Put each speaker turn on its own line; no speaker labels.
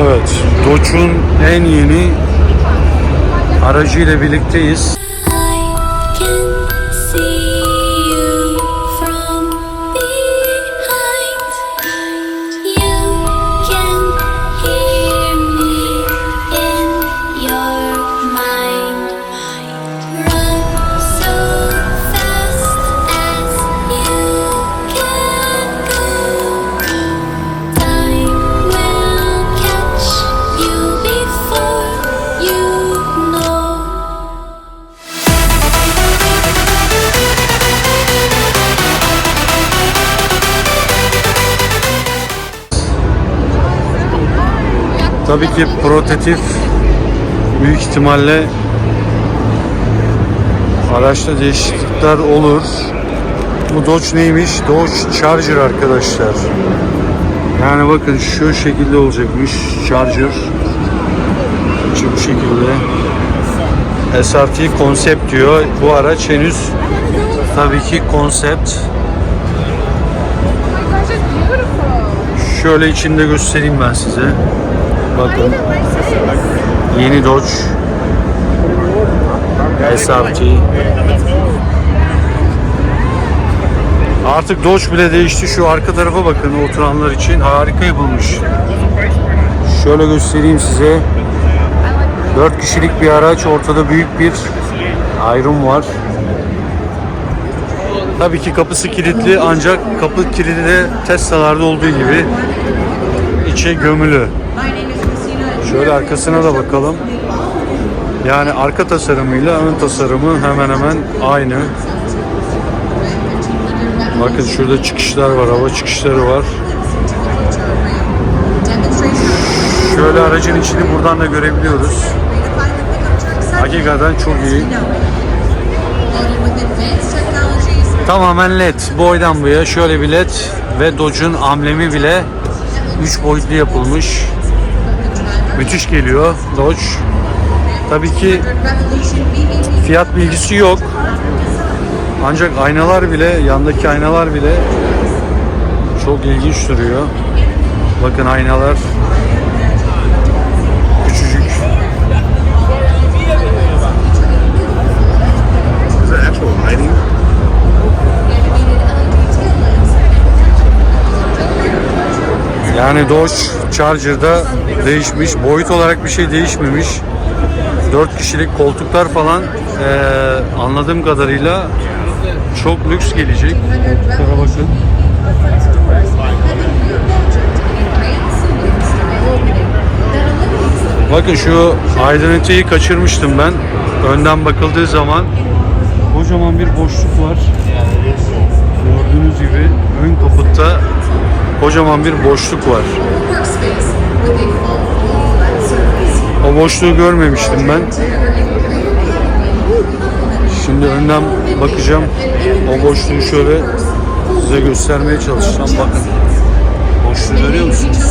Evet, Dodge'un en yeni aracıyla birlikteyiz. Tabii ki prototip büyük ihtimalle araçta değişiklikler olur. Bu Dodge neymiş? Dodge Charger arkadaşlar. Yani bakın şu şekilde olacakmış Charger. İçi bu şekilde. SRT konsept diyor. Bu araç henüz tabii ki konsept. Şöyle içinde göstereyim ben size. Bakın. Yeni Dodge SRT. Artık Dodge bile değişti. Şu arka tarafa bakın oturanlar için harika yapılmış. Şöyle göstereyim size. 4 kişilik bir araç. Ortada büyük bir ayrım var. Tabii ki kapısı kilitli ancak kapı kilidi de Tesla'larda olduğu gibi içe gömülü. Şöyle arkasına da bakalım. Yani arka tasarımıyla ön tasarımı hemen hemen aynı. Bakın şurada çıkışlar var, hava çıkışları var. Şöyle aracın içini buradan da görebiliyoruz. Hakikaten çok iyi. Tamamen led. Boydan boya şöyle bir led ve Dodge'un amblemi bile 3 boyutlu yapılmış. Müthiş geliyor Dodge. Tabii ki fiyat bilgisi yok. Ancak aynalar bile, yandaki aynalar bile çok ilginç duruyor. Bakın aynalar Yani Dodge Charger'da değişmiş. Boyut olarak bir şey değişmemiş. 4 kişilik koltuklar falan eee, anladığım kadarıyla çok lüks gelecek. Koltuklara bakın. Bakın şu aydınlatıyı kaçırmıştım ben. Önden bakıldığı zaman kocaman bir boşluk var. Gördüğünüz gibi ön kaputta kocaman bir boşluk var. O boşluğu görmemiştim ben. Şimdi önden bakacağım. O boşluğu şöyle size göstermeye çalışacağım. Bakın. Boşluğu görüyor musunuz?